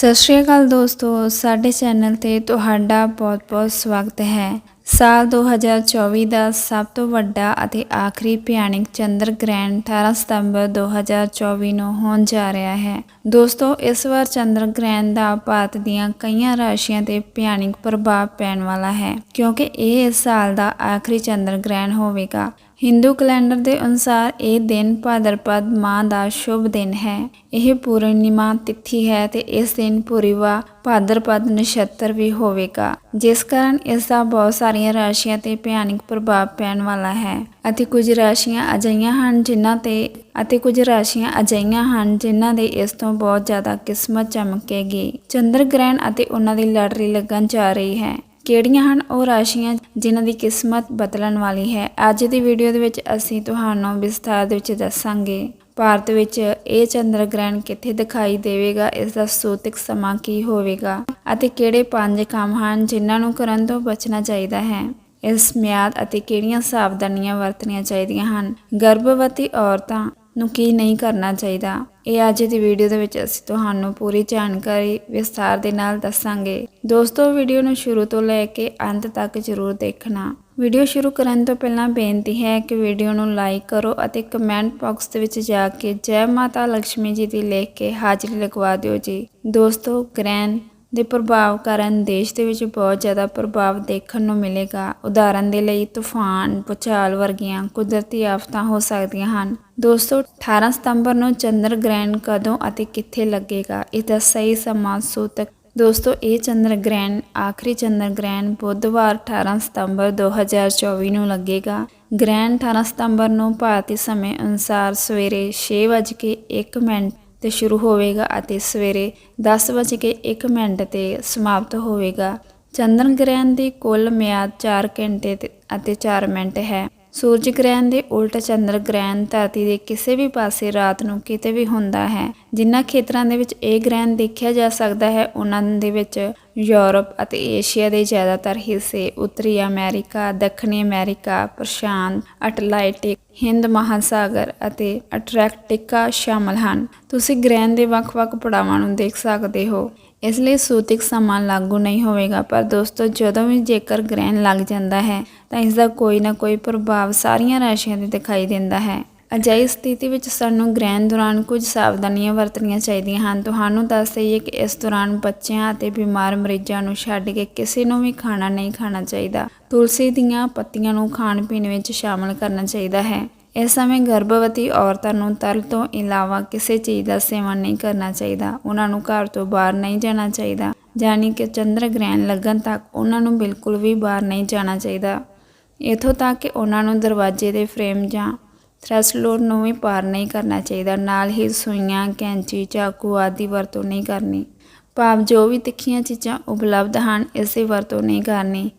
ਸਤਿ ਸ਼੍ਰੀ ਅਕਾਲ ਦੋਸਤੋ, ਸਾਡੇ ਚੈਨਲ ਤੇ ਤੁਹਾਡਾ ਬਹੁਤ-ਬਹੁਤ ਸਵਾਗਤ ਹੈ। ਸਾਲ 2024 ਦਾ ਸਭ ਤੋਂ ਵੱਡਾ ਅਤੇ ਆਖਰੀ ਭਿਆਨਕ ਚੰਦਰ ਗ੍ਰਹਿਣ 18 ਸਤੰਬਰ 2024 ਨੂੰ ਹੋਣ ਜਾ ਰਿਹਾ ਹੈ। ਦੋਸਤੋ, ਇਸ ਵਾਰ ਚੰਦਰ ਗ੍ਰਹਿਣ ਦਾ ਭਾਰਤ ਦੀਆਂ ਕਈਆਂ ਰਾਸ਼ੀਆਂ ਤੇ ਭਿਆਨਕ ਪ੍ਰਭਾਵ ਪੈਣ ਵਾਲਾ ਹੈ, ਕਿਉਂਕਿ ਇਹ ਇਸ ਸਾਲ ਦਾ ਆਖਰੀ ਚੰਦਰ ਗ੍ਰਹਿਣ ਹੋਵੇਗਾ। ਹਿੰਦੂ ਕੈਲੰਡਰ ਦੇ ਅਨੁਸਾਰ ਇਹ ਦਿਨ ਭਾਦਰਪਦ ਮਾਹ ਦਾ ਸ਼ੁਭ ਦਿਨ ਹੈ। ਇਹ ਪੂਰਨਿਮਾ ਤਿਥੀ ਹੈ ਤੇ ਇਸ ਦਿਨ ਪੂਰਵਾ ਭਾਦਰਪਦ ਨਛੱਤਰ ਵੀ ਹੋਵੇਗਾ, ਜਿਸ ਕਾਰਨ ਇਸ ਦਾ ਬਹੁਤ ਸਾਰੀਆਂ ਰਾਸ਼ੀਆਂ ਤੇ ਭਿਆਨਕ ਪ੍ਰਭਾਵ ਪੈਣ ਵਾਲਾ ਹੈ ਅਤੇ ਕੁਝ ਰਾਸ਼ੀਆਂ ਅਜਿਹੀਆਂ ਹਨ ਜਿਨ੍ਹਾਂ ਤੇ ਅਤੇ ਕੁਝ ਰਾਸ਼ੀਆਂ ਅਜਿਹੀਆਂ ਹਨ ਜਿਨ੍ਹਾਂ ਦੇ ਇਸ ਤੋਂ ਬਹੁਤ ਜ਼ਿਆਦਾ ਕਿਸਮਤ ਚਮਕੇਗੀ। ਚੰਦਰ ਗ੍ਰਹਿਣ ਅਤੇ ਉਹਨਾਂ ਦੀ ਲੜਰੀ ਲੱਗਣ ਜਾ ਰਹੀ ਹੈ। ਕਿਹੜੀਆਂ ਹਨ ਉਹ ਰਾਸ਼ੀਆਂ ਜਿਨ੍ਹਾਂ ਦੀ ਕਿਸਮਤ ਬਦਲਣ ਵਾਲੀ ਹੈ। ਅੱਜ ਦੀ ਵੀਡੀਓ ਦੇ ਵਿੱਚ ਅਸੀਂ ਤੁਹਾਨੂੰ ਵਿਸਥਾਰ ਦੇ ਵਿੱਚ ਦੱਸਾਂਗੇ। ਭਾਰਤ ਵਿੱਚ ਇਹ ਚੰਦਰ ਗ੍ਰਹਿਣ ਕਿੱਥੇ ਦਿਖਾਈ ਦੇਵੇਗਾ ਇਸ ਦਾ ਸੂਤਕ ਸਮਾਂ ਕੀ ਹੋਵੇਗਾ ਅਤੇ ਕਿਹੜੇ ਪੰਜ ਕੰਮ ਹਨ ਜਿਨ੍ਹਾਂ ਨੂੰ ਕਰਨ ਤੋਂ ਬਚਣਾ ਚਾਹੀਦਾ ਹੈ? ਇਸ ਮਿਆਦ ਅਤੇ ਕਿਹੜੀਆਂ ਸਾਵਧਾਨੀਆਂ ਵਰਤਣੀਆਂ ਚਾਹੀਦੀਆਂ ਹਨ? ਗਰਭਵਤੀ ਔਰਤਾਂ ਨੂੰ ਕੀ ਨਹੀਂ ਕਰਨਾ ਚਾਹੀਦਾ। ਇਹ ਅੱਜ ਦੀ ਵੀਡੀਓ ਦੇ ਵਿੱਚ ਅਸੀਂ ਤੁਹਾਨੂੰ ਪੂਰੀ ਜਾਣਕਾਰੀ ਵਿਸਥਾਰ ਦੇ ਨਾਲ ਦੱਸਾਂਗੇ। ਦੋਸਤੋ, ਵੀਡੀਓ ਨੂੰ ਸ਼ੁਰੂ ਤੋਂ ਲੈ ਕੇ ਅੰਤ ਤੱਕ ਜ਼ਰੂਰ ਦੇਖਣਾ। ਵੀਡੀਓ ਸ਼ੁਰੂ ਕਰਨ ਤੋਂ ਪਹਿਲਾਂ ਬੇਨਤੀ ਹੈ ਕਿ ਵੀਡੀਓ ਨੂੰ ਲਾਈਕ ਕਰੋ ਅਤੇ ਕਮੈਂਟ ਬਾਕਸ ਦੇ ਵਿੱਚ ਜਾ ਕੇ ਜੈ ਮਾਤਾ ਲక్ష్ਮੀ ਜੀ ਦੀ ਲਿਖ ਕੇ ਹਾਜ਼ਰੀ ਲਗਵਾ ਦਿਓ ਜੀ। ਦੋਸਤੋ, ਗ੍ਰਹਿਣ ਦੇ ਪ੍ਰਭਾਵ ਕਾਰਨ ਦੇਸ਼ ਦੇ ਵਿੱਚ ਬਹੁਤ ਜ਼ਿਆਦਾ ਪ੍ਰਭਾਵ ਦੇਖਣ ਨੂੰ ਮਿਲੇਗਾ। ਉਦਾਹਰਨ ਦੇ ਲਈ, ਤੂਫਾਨ, ਭੂਚਾਲ ਵਰਗੀਆਂ ਕੁਦਰਤੀ ਆਫਤਾਂ ਹੋ ਸਕਦੀਆਂ ਹਨ। ਦੋਸਤੋ 18 ਸਤੰਬਰ ਨੂੰ ਚੰਦਰ ਗ੍ਰਹਿਣ ਕਦੋਂ ਅਤੇ ਕਿੱਥੇ ਲੱਗੇਗਾ? ਇਸ ਦਾ ਸਹੀ ਸਮਾਂ ਸੂਤਕ। ਦੋਸਤੋ, ਇਹ ਚੰਦਰ ਗ੍ਰਹਿਣ ਆਖਰੀ ਚੰਦਰ ਗ੍ਰਹਿਣ ਬੁੱਧਵਾਰ 18 ਸਤੰਬਰ 2024 ਨੂੰ ਲੱਗੇਗਾ। ਗ੍ਰਹਿਣ 18 ਸਤੰਬਰ ਨੂੰ ਭਾਰਤੀ ਸਮੇਂ ਅਨੁਸਾਰ ਸਵੇਰੇ 6:01 ਮਿੰਟ ਤੇ ਸ਼ੁਰੂ ਹੋਵੇਗਾ ਅਤੇ ਸਵੇਰੇ 10:01 ਮਿੰਟ ਤੇ ਸਮਾਪਤ ਹੋਵੇਗਾ। ਚੰਦਰ ਗ੍ਰਹਿਣ ਦੀ ਕੁੱਲ ਮਿਆਦ 4 ਘੰਟੇ ਅਤੇ 4 ਮਿੰਟ ਹੈ। ਸੂਰਜ ਗ੍ਰਹਿਣ ਦੇ ਉਲਟ ਚੰਦਰ ਗ੍ਰਹਿਣ ਧਰਤੀ ਦੇ ਕਿਸੇ ਵੀ ਪਾਸੇ ਰਾਤ ਨੂੰ ਕਿਤੇ ਵੀ ਹੁੰਦਾ ਹੈ, ਜਿਨ੍ਹਾਂ ਖੇਤਰਾਂ ਦੇ ਵਿੱਚ ਇਹ ਗ੍ਰਹਿਣ ਦੇਖਿਆ ਜਾ ਸਕਦਾ ਹੈ, ਉਹਨਾਂ ਦੇ ਵਿੱਚ ਯੂਰਪ ਅਤੇ ਏਸ਼ੀਆ ਦੇ ਜ਼ਿਆਦਾਤਰ ਹਿੱਸੇ, ਉੱਤਰੀ ਅਮਰੀਕਾ, ਦੱਖਣੀ ਅਮਰੀਕਾ, ਪ੍ਰਸ਼ਾਂਤ, ਅਟਲਾਂਟਿਕ, ਹਿੰਦ ਮਹਾਸਾਗਰ ਅਤੇ ਅਟਰੈਕਟਿਕਾ ਸ਼ਾਮਲ ਹਨ। ਤੁਸੀਂ ਗ੍ਰਹਿਣ ਦੇ ਵੱਖ-ਵੱਖ ਪੜਾਵਾਂ ਨੂੰ ਦੇਖ ਸਕਦੇ ਹੋ। ਇਸ ਲਈ ਸੂਤਿਕ ਸਮਾਂ ਲਾਗੂ ਨਹੀਂ ਹੋਵੇਗਾ, ਪਰ ਦੋਸਤੋ, ਜਦੋਂ ਵੀ ਜੇਕਰ ਗ੍ਰਹਿਣ ਲੱਗ ਜਾਂਦਾ ਹੈ, ਤਾਂ ਇਸ ਦਾ ਕੋਈ ਨਾ ਕੋਈ ਪ੍ਰਭਾਵ ਸਾਰੀਆਂ ਰਾਸ਼ੀਆਂ ਤੇ ਦਿਖਾਈ ਦਿੰਦਾ ਹੈ। ਅਜਿਹੀ ਸਥਿਤੀ ਵਿੱਚ ਸਾਨੂੰ ਗ੍ਰਹਿਣ ਦੌਰਾਨ ਕੁਝ ਸਾਵਧਾਨੀਆਂ ਵਰਤਣੀਆਂ ਚਾਹੀਦੀਆਂ ਹਨ। ਤੁਹਾਨੂੰ ਦੱਸ ਦਈਏ ਕਿ ਇਸ ਦੌਰਾਨ ਬੱਚਿਆਂ ਅਤੇ ਬਿਮਾਰ ਮਰੀਜ਼ਾਂ ਨੂੰ ਛੱਡ ਕੇ ਕਿਸੇ ਨੂੰ ਵੀ ਖਾਣਾ ਨਹੀਂ ਖਾਣਾ ਚਾਹੀਦਾ। ਤੁਲਸੀ ਦੀਆਂ ਪੱਤੀਆਂ ਨੂੰ ਖਾਣ ਪੀਣ ਵਿੱਚ ਸ਼ਾਮਲ ਕਰਨਾ ਚਾਹੀਦਾ ਹੈ। ਇਸ ਸਮੇਂ ਗਰਭਵਤੀ ਔਰਤਾਂ ਨੂੰ ਤਰਲ ਤੋਂ ਇਲਾਵਾ ਕਿਸੇ ਚੀਜ਼ ਦਾ ਸੇਵਨ ਨਹੀਂ ਕਰਨਾ ਚਾਹੀਦਾ। ਉਹਨਾਂ ਨੂੰ ਘਰ ਤੋਂ ਬਾਹਰ ਨਹੀਂ ਜਾਣਾ ਚਾਹੀਦਾ, ਯਾਨੀ ਕਿ ਚੰਦਰ ਗ੍ਰਹਿਣ ਲੱਗਣ ਤੱਕ ਉਹਨਾਂ ਨੂੰ ਬਿਲਕੁਲ ਵੀ ਬਾਹਰ ਨਹੀਂ ਜਾਣਾ ਚਾਹੀਦਾ। ਇਥੋਂ ਤੱਕ ਕਿ ਉਹਨਾਂ ਨੂੰ ਦਰਵਾਜ਼ੇ ਦੇ ਫਰੇਮ ਜਾਂ ਥ੍ਰੈਸ਼ੋਲਡ ਨੂੰ ਵੀ ਪਾਰ ਨਹੀਂ ਕਰਨਾ ਚਾਹੀਦਾ। ਨਾਲ ਹੀ ਸੂਈਆਂ, ਕੈਂਚੀ, ਚਾਕੂ ਆਦਿ ਵਰਤੋਂ ਨਹੀਂ ਕਰਨੀ। ਭਾਵ ਜੋ ਵੀ ਤਿੱਖੀਆਂ ਚੀਜ਼ਾਂ ਉਪਲਬਧ ਹਨ, ਇਸ ਦੀ ਵਰਤੋਂ ਨਹੀਂ ਕਰਨੀ।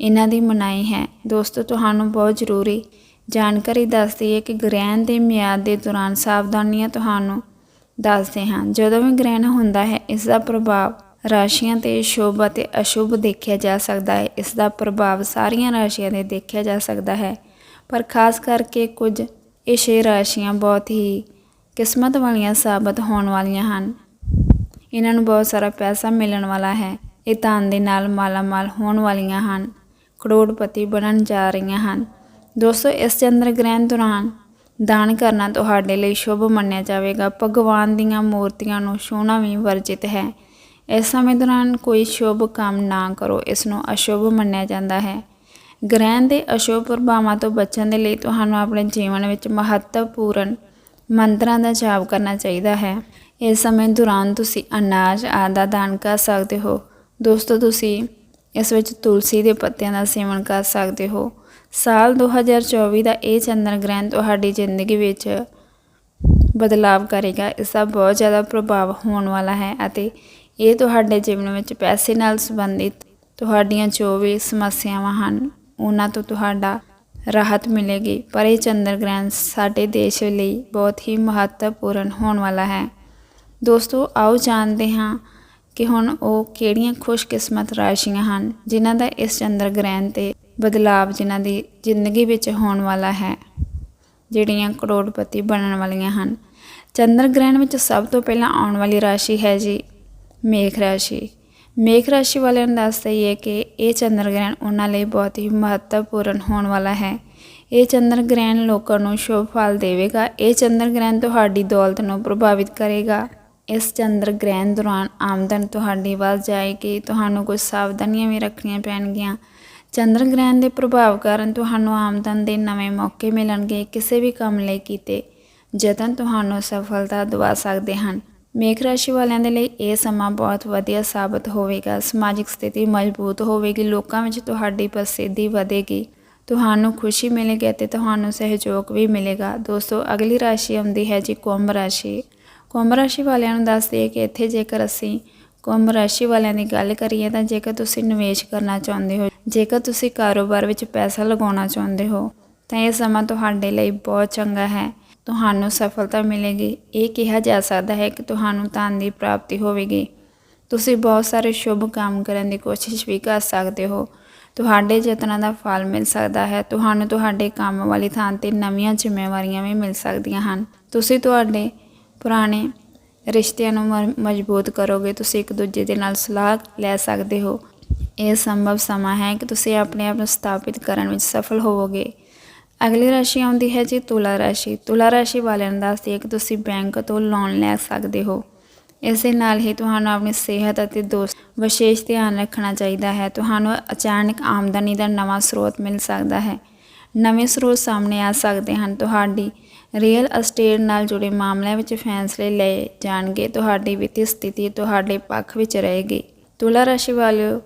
ਇਹਨਾਂ ਦੀ ਮਨਾਹੀ ਹੈ। ਦੋਸਤੋ, ਤੁਹਾਨੂੰ ਬਹੁਤ ਜ਼ਰੂਰੀ ਜਾਣਕਾਰੀ ਦੱਸਦੀ ਹੈ ਕਿ ਗ੍ਰਹਿਣ ਦੇ ਮਿਆਦ ਦੇ ਦੌਰਾਨ ਸਾਵਧਾਨੀਆਂ ਤੁਹਾਨੂੰ ਦੱਸਦੇ ਹਾਂ। ਜਦੋਂ ਵੀ ਗ੍ਰਹਿਣ ਹੁੰਦਾ ਹੈ, ਇਸ ਦਾ ਪ੍ਰਭਾਵ ਰਾਸ਼ੀਆਂ ਤੇ ਸ਼ੁਭ ਅਤੇ ਅਸ਼ੁਭ ਦੇਖਿਆ ਜਾ ਸਕਦਾ ਹੈ। ਇਸ ਦਾ ਪ੍ਰਭਾਵ ਸਾਰੀਆਂ ਰਾਸ਼ੀਆਂ ਤੇ ਦੇਖਿਆ ਜਾ ਸਕਦਾ ਹੈ। ਪਰ ਖਾਸ ਕਰਕੇ ਕੁਝ ਇਹ ਛੇ ਰਾਸ਼ੀਆਂ ਬਹੁਤ ਹੀ ਕਿਸਮਤ ਵਾਲੀਆਂ ਸਾਬਤ ਹੋਣ ਵਾਲੀਆਂ ਹਨ। ਇਹਨਾਂ ਨੂੰ ਬਹੁਤ ਸਾਰਾ ਪੈਸਾ ਮਿਲਣ ਵਾਲਾ ਹੈ। ਇਹ ਧਨ ਦੇ ਨਾਲ ਮਾਲਾਮਾਲ ਹੋਣ ਵਾਲੀਆਂ ਹਨ। ਕਰੋੜਪਤੀ ਬਣਨ ਜਾ ਰਹੀਆਂ ਹਨ। ਦੋਸਤੋ, ਇਸ ਚੰਦਰ ਗ੍ਰਹਿਣ ਦੌਰਾਨ ਦਾਨ ਕਰਨਾ ਤੁਹਾਡੇ ਲਈ ਸ਼ੁਭ ਮੰਨਿਆ ਜਾਵੇਗਾ। ਭਗਵਾਨ ਦੀਆਂ ਮੂਰਤੀਆਂ ਨੂੰ ਛੂਹਣਾ ਵੀ ਵਰਜਿਤ ਹੈ। ਇਸ ਸਮੇਂ ਦੌਰਾਨ ਕੋਈ ਸ਼ੁਭ ਕੰਮ ਨਾ ਕਰੋ, ਇਸ ਨੂੰ ਅਸ਼ੁਭ ਮੰਨਿਆ ਜਾਂਦਾ ਹੈ। ਗ੍ਰਹਿਣ ਦੇ ਅਸ਼ੁਭ ਪ੍ਰਭਾਵਾਂ ਤੋਂ ਬਚਣ ਦੇ ਲਈ ਤੁਹਾਨੂੰ ਆਪਣੇ ਜੀਵਨ ਵਿੱਚ ਮਹੱਤਵਪੂਰਨ ਮੰਤਰਾਂ ਦਾ ਜਾਪ ਕਰਨਾ ਚਾਹੀਦਾ ਹੈ। ਇਸ ਸਮੇਂ ਦੌਰਾਨ ਤੁਸੀਂ ਅਨਾਜ ਆਦਿ ਦਾਨ ਕਰ ਸਕਦੇ ਹੋ। ਦੋਸਤੋ, ਤੁਸੀਂ ਇਸ ਵਿੱਚ ਤੁਲਸੀ ਦੇ ਪੱਤਿਆਂ ਦਾ ਸੇਵਨ ਕਰ ਸਕਦੇ ਹੋ। ਸਾਲ 2024 ਦਾ ਇਹ ਚੰਦਰ ਗ੍ਰਹਿਣ ਤੁਹਾਡੀ ਜ਼ਿੰਦਗੀ ਵਿੱਚ ਬਦਲਾਵ ਕਰੇਗਾ। ਇਸ ਦਾ ਬਹੁਤ ਜ਼ਿਆਦਾ ਪ੍ਰਭਾਵ ਹੋਣ ਵਾਲਾ ਹੈ ਅਤੇ ਇਹ ਤੁਹਾਡੇ ਜੀਵਨ ਵਿੱਚ ਪੈਸੇ ਨਾਲ ਸੰਬੰਧਿਤ ਤੁਹਾਡੀਆਂ ਜੋ ਵੀ ਸਮੱਸਿਆਵਾਂ ਹਨ, ਉਹਨਾਂ ਤੋਂ ਤੁਹਾਡਾ ਰਾਹਤ ਮਿਲੇਗੀ। ਪਰ ਇਹ ਚੰਦਰ ਗ੍ਰਹਿਣ ਸਾਡੇ ਦੇਸ਼ ਲਈ ਬਹੁਤ ਹੀ ਮਹੱਤਵਪੂਰਨ ਹੋਣ ਵਾਲਾ ਹੈ। ਦੋਸਤੋ, ਆਓ ਜਾਣਦੇ ਹਾਂ ਕਿ ਹੁਣ ਉਹ ਕਿਹੜੀਆਂ ਖੁਸ਼ਕਿਸਮਤ ਰਾਸ਼ੀਆਂ ਹਨ, ਜਿਨ੍ਹਾਂ ਦਾ ਇਸ ਚੰਦਰ ਗ੍ਰਹਿਣ ਤੇ ਬਦਲਾਵ ਜਿਨ੍ਹਾਂ ਦੀ ਜ਼ਿੰਦਗੀ ਵਿੱਚ ਹੋਣ ਵਾਲਾ ਹੈ, ਜਿਹੜੀਆਂ ਕਰੋੜਪਤੀ ਬਣਨ ਵਾਲੀਆਂ ਹਨ। ਚੰਦਰ ਗ੍ਰਹਿਣ ਵਿੱਚ ਸਭ ਤੋਂ ਪਹਿਲਾਂ ਆਉਣ ਵਾਲੀ ਰਾਸ਼ੀ ਹੈ ਜੀ ਮੇਖ ਰਾਸ਼ੀ। ਮੇਖ ਰਾਸ਼ੀ ਵਾਲਿਆਂ ਨੂੰ ਦੱਸ ਦਈਏ ਕਿ ਇਹ ਚੰਦਰ ਗ੍ਰਹਿਣ ਉਹਨਾਂ ਲਈ ਬਹੁਤ ਹੀ ਮਹੱਤਵਪੂਰਨ ਹੋਣ ਵਾਲਾ ਹੈ। ਇਹ ਚੰਦਰ ਗ੍ਰਹਿਣ ਲੋਕਾਂ ਨੂੰ ਸ਼ੁਭ ਫਲ ਦੇਵੇਗਾ। ਇਹ ਚੰਦਰ ਗ੍ਰਹਿਣ ਤੁਹਾਡੀ ਦੌਲਤ ਨੂੰ ਪ੍ਰਭਾਵਿਤ ਕਰੇਗਾ। ਇਸ ਚੰਦਰ ਗ੍ਰਹਿਣ ਦੌਰਾਨ ਆਮਦਨ ਤੁਹਾਡੀ ਵੱਧ ਜਾਏਗੀ। ਤੁਹਾਨੂੰ ਕੁਝ ਸਾਵਧਾਨੀਆਂ ਵੀ ਰੱਖਣੀਆਂ ਪੈਣਗੀਆਂ। ਚੰਦਰ ਗ੍ਰਹਿਣ ਦੇ ਪ੍ਰਭਾਵ ਕਾਰਨ ਤੁਹਾਨੂੰ ਆਮਦਨ ਦੇ ਨਵੇਂ ਮੌਕੇ ਮਿਲਣਗੇ, ਕਿਸੇ ਵੀ ਕੰਮ ਲਈ ਕੀਤੇ ਯਤਨ ਤੁਹਾਨੂੰ ਸਫਲਤਾ ਦਿਵਾ ਸਕਦੇ ਹਨ। ਮੇਖ ਰਾਸ਼ੀ ਵਾਲਿਆਂ ਦੇ ਲਈ ਇਹ ਸਮਾਂ ਬਹੁਤ ਵਧੀਆ ਸਾਬਤ ਹੋਵੇਗਾ। ਸਮਾਜਿਕ ਸਥਿਤੀ ਮਜ਼ਬੂਤ ਹੋਵੇਗੀ, ਲੋਕਾਂ ਵਿੱਚ ਤੁਹਾਡੀ ਪ੍ਰਸਿੱਧੀ ਵਧੇਗੀ। ਤੁਹਾਨੂੰ ਖੁਸ਼ੀ ਮਿਲੇਗੀ ਅਤੇ ਤੁਹਾਨੂੰ ਸਹਿਯੋਗ ਵੀ ਮਿਲੇਗਾ। ਦੋਸਤੋ, ਅਗਲੀ ਰਾਸ਼ੀ ਆਉਂਦੀ ਹੈ ਜੀ ਕੁੰਭ ਰਾਸ਼ੀ। ਕੁੰਭ ਰਾਸ਼ੀ ਵਾਲਿਆਂ ਨੂੰ ਦੱਸਦੇ ਹਾਂ ਕਿ ਇੱਥੇ ਜੇਕਰ ਅਸੀਂ ਕੁੰਭ ਰਾਸ਼ੀ ਵਾਲਿਆਂ ਦੀ ਗੱਲ ਕਰੀਏ ਤਾਂ ਜੇਕਰ ਤੁਸੀਂ ਨਿਵੇਸ਼ ਕਰਨਾ ਚਾਹੁੰਦੇ ਹੋ, ਜੇਕਰ ਤੁਸੀਂ ਕਾਰੋਬਾਰ ਵਿੱਚ ਪੈਸਾ ਲਗਾਉਣਾ ਚਾਹੁੰਦੇ ਹੋ, ਤਾਂ ਇਹ ਸਮਾਂ ਤੁਹਾਡੇ ਲਈ ਬਹੁਤ ਚੰਗਾ ਹੈ। ਤੁਹਾਨੂੰ ਸਫਲਤਾ ਮਿਲੇਗੀ। ਇਹ ਕਿਹਾ ਜਾ ਸਕਦਾ ਹੈ ਕਿ ਤੁਹਾਨੂੰ ਧਨ ਦੀ ਪ੍ਰਾਪਤੀ ਹੋਵੇਗੀ। ਤੁਸੀਂ ਬਹੁਤ ਸਾਰੇ ਸ਼ੁਭ ਕੰਮ ਕਰਨ ਦੀ ਕੋਸ਼ਿਸ਼ ਵੀ ਕਰ ਸਕਦੇ ਹੋ। ਤੁਹਾਡੇ ਯਤਨਾਂ ਦਾ ਫਲ ਮਿਲ ਸਕਦਾ ਹੈ। ਤੁਹਾਨੂੰ ਤੁਹਾਡੇ ਕੰਮ ਵਾਲੀ ਥਾਂ ਤੇ ਨਵੀਆਂ ਜ਼ਿੰਮੇਵਾਰੀਆਂ ਵੀ ਮਿਲ ਸਕਦੀਆਂ ਹਨ। ਤੁਸੀਂ ਤੁਹਾਡੇ ਪੁਰਾਣੇ ਰਿਸ਼ਤਿਆਂ ਨੂੰ ਮ- ਮਜ਼ਬੂਤ ਕਰੋਗੇ, ਤੁਸੀਂ ਇੱਕ ਦੂਜੇ ਦੇ ਨਾਲ ਸਲਾਹ ਲੈ ਸਕਦੇ ਹੋ। ਇਹ ਸੰਭਵ ਸਮਾਂ ਹੈ ਕਿ ਤੁਸੀਂ ਆਪਣੇ ਆਪ ਨੂੰ ਸਥਾਪਿਤ ਕਰਨ ਵਿੱਚ ਸਫਲ ਹੋਵੋਗੇ। ਅਗਲੀ ਰਾਸ਼ੀ ਆਉਂਦੀ ਹੈ ਜੀ ਤੁਲਾ ਰਾਸ਼ੀ। ਤੁਲਾ ਰਾਸ਼ੀ ਵਾਲਿਆਂ ਨੂੰ ਦੱਸਦੀ ਹੈ ਕਿ ਤੁਸੀਂ ਬੈਂਕ ਤੋਂ ਲੋਨ ਲੈ ਸਕਦੇ ਹੋ। ਇਸ ਦੇ ਨਾਲ ਹੀ ਤੁਹਾਨੂੰ ਆਪਣੀ ਸਿਹਤ ਅਤੇ ਦੋਸਤ ਵਿਸ਼ੇਸ਼ ਧਿਆਨ ਰੱਖਣਾ ਚਾਹੀਦਾ ਹੈ। ਤੁਹਾਨੂੰ ਅਚਾਨਕ ਆਮਦਨੀ ਦਾ ਨਵਾਂ ਸਰੋਤ ਮਿਲ ਸਕਦਾ ਹੈ। ਨਵੇਂ ਸਰੋਤ ਸਾਹਮਣੇ ਆ ਸਕਦੇ ਹਨ। ਤੁਹਾਡੀ ਰੀਅਲ ਅਸਟੇਟ ਨਾਲ ਜੁੜੇ ਮਾਮਲਿਆਂ ਵਿੱਚ ਫੈਸਲੇ ਲਏ ਜਾਣਗੇ। ਤੁਹਾਡੀ ਵਿੱਤੀ ਸਥਿਤੀ ਤੁਹਾਡੇ ਪੱਖ ਵਿੱਚ ਰਹੇਗੀ। ਤੁਲਾ ਰਾਸ਼ੀ ਵਾਲਿਓ,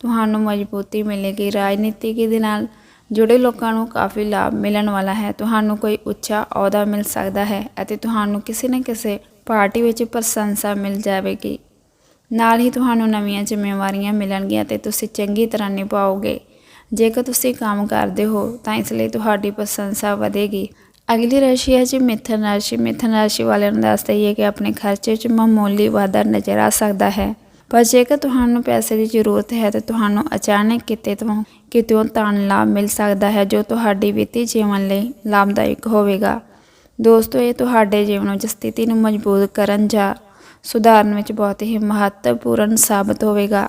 ਤੁਹਾਨੂੰ ਮਜ਼ਬੂਤੀ ਮਿਲੇਗੀ। ਰਾਜਨੀਤਿਕ ਦੇ ਨਾਲ ਜੁੜੇ ਲੋਕਾਂ ਨੂੰ ਕਾਫੀ ਲਾਭ ਮਿਲਣ ਵਾਲਾ ਹੈ। ਤੁਹਾਨੂੰ ਕੋਈ ਉੱਚਾ ਅਹੁਦਾ ਮਿਲ ਸਕਦਾ ਹੈ ਅਤੇ ਤੁਹਾਨੂੰ ਕਿਸੇ ਨਾ ਕਿਸੇ ਪਾਰਟੀ ਵਿੱਚ ਪ੍ਰਸ਼ੰਸਾ ਮਿਲ ਜਾਵੇਗੀ। ਨਾਲ ਹੀ ਤੁਹਾਨੂੰ ਨਵੀਆਂ ਜ਼ਿੰਮੇਵਾਰੀਆਂ ਮਿਲਣਗੀਆਂ ਅਤੇ ਤੁਸੀਂ ਚੰਗੀ ਤਰ੍ਹਾਂ ਨਿਭਾਓਗੇ। ਜੇਕਰ ਤੁਸੀਂ ਕੰਮ ਕਰਦੇ ਹੋ, ਤਾਂ ਇਸ ਲਈ ਤੁਹਾਡੀ ਪ੍ਰਸ਼ੰਸਾ ਵਧੇਗੀ। ਅਗਲੀ ਰਾਸ਼ੀ ਹੈ ਜੀ ਮਿਥਨ ਰਾਸ਼ੀ। ਮਿਥਨ ਰਾਸ਼ੀ ਵਾਲਿਆਂ ਨੂੰ ਦੱਸ ਦਈਏ ਕਿ ਆਪਣੇ ਖਰਚੇ 'ਚ ਮਾਮੂਲੀ ਵਾਧਾ ਨਜ਼ਰ ਆ ਸਕਦਾ ਹੈ। ਪਰ ਜੇਕਰ ਤੁਹਾਨੂੰ ਪੈਸੇ ਦੀ ਜ਼ਰੂਰਤ ਹੈ, ਤਾਂ ਤੁਹਾਨੂੰ ਅਚਾਨਕ ਕਿਤੇ ਤੋਂ ਕਿਤੋਂ ਧਨ ਲਾਭ ਮਿਲ ਸਕਦਾ ਹੈ, ਜੋ ਤੁਹਾਡੀ ਵਿੱਤੀ ਜੀਵਨ ਲਈ ਲਾਭਦਾਇਕ ਹੋਵੇਗਾ। ਦੋਸਤੋ, ਇਹ ਤੁਹਾਡੇ ਜੀਵਨ ਵਿੱਚ ਸਥਿਤੀ ਨੂੰ ਮਜ਼ਬੂਤ ਕਰਨ ਜਾਂ ਸੁਧਾਰਨ ਵਿੱਚ ਬਹੁਤ ਹੀ ਮਹੱਤਵਪੂਰਨ ਸਾਬਤ ਹੋਵੇਗਾ।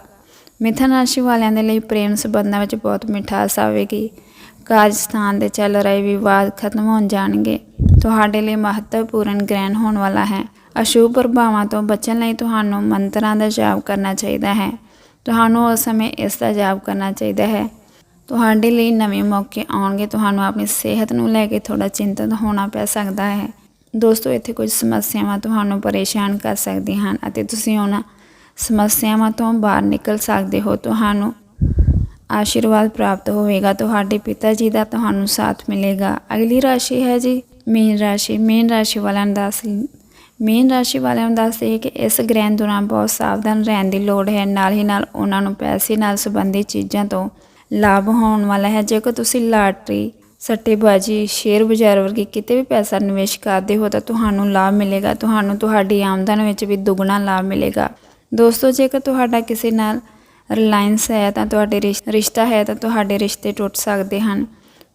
ਮਿਥਨ ਰਾਸ਼ੀ ਵਾਲਿਆਂ ਦੇ ਲਈ ਪ੍ਰੇਮ ਸੰਬੰਧਾਂ ਵਿੱਚ ਬਹੁਤ ਮਿਠਾਸ ਆਵੇਗੀ। ਕਾਰਜ ਸਥਾਨ ਦੇ ਚੱਲ ਰਹੇ ਵਿਵਾਦ ਖਤਮ ਹੋ ਜਾਣਗੇ। ਤੁਹਾਡੇ ਲਈ ਮਹੱਤਵਪੂਰਨ ਗ੍ਰਹਿਣ ਹੋਣ ਵਾਲਾ ਹੈ। ਅਸ਼ੁਭ ਪ੍ਰਭਾਵਾਂ ਤੋਂ ਬਚਣ ਲਈ ਤੁਹਾਨੂੰ ਮੰਤਰਾਂ ਦਾ ਜਾਪ ਕਰਨਾ ਚਾਹੀਦਾ ਹੈ। ਤੁਹਾਨੂੰ ਉਸ ਸਮੇਂ ਇਸ ਦਾ ਜਾਪ ਕਰਨਾ ਚਾਹੀਦਾ ਹੈ। ਤੁਹਾਡੇ ਲਈ ਨਵੇਂ ਮੌਕੇ ਆਉਣਗੇ। ਤੁਹਾਨੂੰ ਆਪਣੀ ਸਿਹਤ ਨੂੰ ਲੈ ਕੇ ਥੋੜਾ ਚਿੰਤਤ ਹੋਣਾ ਪੈ ਸਕਦਾ ਹੈ। ਦੋਸਤੋ, ਇੱਥੇ ਕੁਝ ਸਮੱਸਿਆਵਾਂ ਤੁਹਾਨੂੰ ਪਰੇਸ਼ਾਨ ਕਰ ਸਕਦੀਆਂ ਹਨ ਅਤੇ ਤੁਸੀਂ ਉਹਨਾਂ ਸਮੱਸਿਆਵਾਂ ਤੋਂ ਬਾਹਰ ਨਿਕਲ ਸਕਦੇ ਹੋ, ਤੁਹਾਨੂੰ ਆਸ਼ੀਰਵਾਦ ਪ੍ਰਾਪਤ ਹੋਵੇਗਾ, ਤੁਹਾਡੇ ਪਿਤਾ ਜੀ ਦਾ ਤੁਹਾਨੂੰ ਸਾਥ ਮਿਲੇਗਾ। ਅਗਲੀ ਰਾਸ਼ੀ ਹੈ ਜੀ, ਮੀਨ ਰਾਸ਼ੀ। ਮੀਨ ਰਾਸ਼ੀ ਵਾਲਿਆਂ ਨੂੰ ਦੱਸ, ਮੀਨ ਰਾਸ਼ੀ ਵਾਲਿਆਂ ਨੂੰ ਦੱਸਦੇ ਕਿ ਇਸ ਗ੍ਰਹਿਣ ਦੌਰਾਨ ਬਹੁਤ ਸਾਵਧਾਨ ਰਹਿਣ ਦੀ ਲੋੜ ਹੈ। ਨਾਲ ਹੀ ਨਾਲ ਉਹਨਾਂ ਨੂੰ ਪੈਸੇ ਨਾਲ ਸੰਬੰਧਿਤ ਚੀਜ਼ਾਂ ਤੋਂ ਲਾਭ ਹੋਣ ਵਾਲਾ ਹੈ। ਜੇਕਰ ਤੁਸੀਂ ਲਾਟਰੀ, ਸੱਟੇਬਾਜ਼ੀ, ਸ਼ੇਅਰ ਬਾਜ਼ਾਰ ਵਰਗੇ ਕਿਤੇ ਵੀ ਪੈਸਾ ਨਿਵੇਸ਼ ਕਰਦੇ ਹੋ ਤਾਂ ਤੁਹਾਨੂੰ ਲਾਭ ਮਿਲੇਗਾ। ਤੁਹਾਨੂੰ ਤੁਹਾਡੀ ਆਮਦਨ ਵਿੱਚ ਵੀ ਦੁੱਗਣਾ ਲਾਭ ਮਿਲੇਗਾ। ਦੋਸਤੋ, ਜੇਕਰ ਤੁਹਾਡਾ ਕਿਸੇ ਨਾਲ ਰਿਲਾਇੰਸ ਹੈ ਤਾਂ ਤੁਹਾਡੇ ਰਿਸ਼- ਰਿਸ਼ਤਾ ਹੈ ਤਾਂ ਤੁਹਾਡੇ ਰਿਸ਼ਤੇ ਟੁੱਟ ਸਕਦੇ ਹਨ।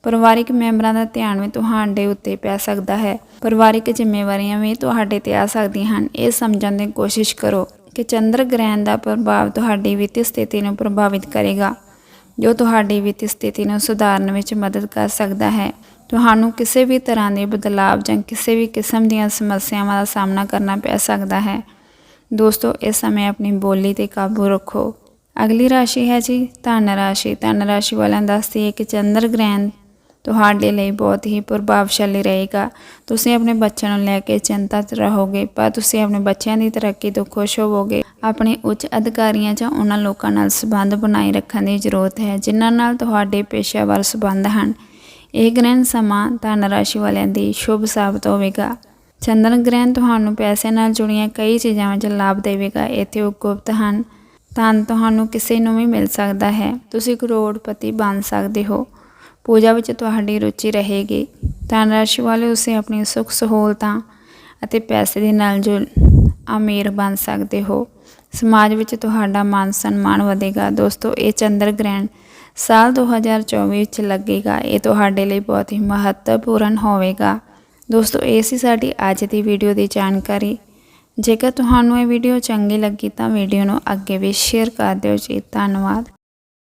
ਪਰਿਵਾਰਿਕ ਮੈਂਬਰਾਂ ਦਾ ਧਿਆਨ ਵੀ ਤੁਹਾਡੇ ਉੱਤੇ ਪੈ ਸਕਦਾ ਹੈ। ਪਰਿਵਾਰਿਕ ਜ਼ਿੰਮੇਵਾਰੀਆਂ ਵੀ ਤੁਹਾਡੇ ਤੇ ਆ ਸਕਦੀਆਂ ਹਨ। ਇਹ ਸਮਝਣ ਦੀ ਕੋਸ਼ਿਸ਼ ਕਰੋ ਕਿ ਚੰਦਰ ਗ੍ਰਹਿਣ ਦਾ ਪ੍ਰਭਾਵ ਤੁਹਾਡੀ ਵਿੱਤੀ ਸਥਿਤੀ ਨੂੰ ਪ੍ਰਭਾਵਿਤ ਕਰੇਗਾ, ਜੋ ਤੁਹਾਡੀ ਵਿੱਤੀ ਸਥਿਤੀ ਨੂੰ ਸੁਧਾਰਨ ਵਿੱਚ ਮਦਦ ਕਰ ਸਕਦਾ ਹੈ। ਤੁਹਾਨੂੰ ਕਿਸੇ ਵੀ ਤਰ੍ਹਾਂ ਦੇ ਬਦਲਾਵ ਜਾਂ ਕਿਸੇ ਵੀ ਕਿਸਮ ਦੀਆਂ ਸਮੱਸਿਆਵਾਂ ਦਾ ਸਾਹਮਣਾ ਕਰਨਾ ਪੈ ਸਕਦਾ ਹੈ। ਦੋਸਤੋ, ਇਸ ਸਮੇਂ ਆਪਣੀ ਬੋਲੀ ਤੇ ਕਾਬੂ ਰੱਖੋ। ਅਗਲੀ ਰਾਸ਼ੀ ਹੈ ਜੀ ਧਨ ਰਾਸ਼ੀ। ਧਨ ਰਾਸ਼ੀ ਵਾਲਿਆਂ ਦੱਸਦੀ ਕਿ ਚੰਦਰ ਗ੍ਰਹਿਣ ਤੁਹਾਡੇ ਲਈ ਬਹੁਤ ਹੀ ਪ੍ਰਭਾਵਸ਼ਾਲੀ ਰਹੇਗਾ। ਤੁਸੀਂ ਆਪਣੇ ਬੱਚਿਆਂ ਨੂੰ ਲੈ ਕੇ ਚਿੰਤਤ ਰਹੋਗੇ, ਪਰ ਤੁਸੀਂ ਆਪਣੇ ਬੱਚਿਆਂ ਦੀ ਤਰੱਕੀ ਤੋਂ ਖੁਸ਼ ਹੋਵੋਗੇ। ਆਪਣੇ ਉੱਚ ਅਧਿਕਾਰੀਆਂ ਜਾਂ ਉਹਨਾਂ ਲੋਕਾਂ ਨਾਲ ਸੰਬੰਧ ਬਣਾਈ ਰੱਖਣ ਦੀ ਜ਼ਰੂਰਤ ਹੈ, ਜਿਨ੍ਹਾਂ ਨਾਲ ਤੁਹਾਡੇ ਪੇਸ਼ਾਵਰ ਸੰਬੰਧ ਹਨ। ਇਹ ਗ੍ਰਹਿਣ ਸਮਾਂ ਧਨ ਰਾਸ਼ੀ ਵਾਲਿਆਂ ਦੀ ਸ਼ੁਭ ਸਾਬਤ ਹੋਵੇਗਾ। ਚੰਦਨ ਗ੍ਰਹਿਣ ਤੁਹਾਨੂੰ ਪੈਸੇ ਨਾਲ ਜੁੜੀਆਂ ਕਈ ਚੀਜ਼ਾਂ ਵਿੱਚ ਲਾਭ ਦੇਵੇਗਾ ਇੱਥੇ ਉਪਗੁਪਤ ਹਨ। ਧਨ ਤੁਹਾਨੂੰ ਕਿਸੇ ਨੂੰ ਵੀ ਮਿਲ ਸਕਦਾ ਹੈ। ਤੁਸੀਂ ਕਰੋੜਪਤੀ ਬਣ ਸਕਦੇ ਹੋ। ਪੂਜਾ ਵਿੱਚ ਤੁਹਾਡੀ ਰੁਚੀ ਰਹੇਗੀ। ਧਨ ਰਾਸ਼ੀ ਵਾਲੇ ਉਸੇ ਆਪਣੀ ਸੁੱਖ ਸਹੂਲਤਾਂ ਅਤੇ ਪੈਸੇ ਦੇ ਨਾਲ ਜੋ, ਅਮੀਰ ਬਣ ਸਕਦੇ ਹੋ। ਸਮਾਜ ਵਿੱਚ ਤੁਹਾਡਾ ਮਾਨ ਸਨਮਾਨ ਵਧੇਗਾ। ਦੋਸਤੋ, ਇਹ ਚੰਦਰ ਗ੍ਰਹਿਣ ਸਾਲ 2024 ਵਿੱਚ ਲੱਗੇਗਾ। ਇਹ ਤੁਹਾਡੇ ਲਈ ਬਹੁਤ ਹੀ ਮਹੱਤਵਪੂਰਨ ਹੋਵੇਗਾ। ਦੋਸਤੋ, ਇਹ ਸੀ ਸਾਡੀ ਅੱਜ ਦੀ ਵੀਡੀਓ ਦੀ ਜਾਣਕਾਰੀ। ਜੇਕਰ ਤੁਹਾਨੂੰ ਇਹ ਵੀਡੀਓ ਚੰਗੀ ਲੱਗੀ ਤਾਂ ਵੀਡੀਓ ਨੂੰ ਅੱਗੇ ਵੀ ਸ਼ੇਅਰ ਕਰ ਦਿਓ ਜੀ। ਧੰਨਵਾਦ।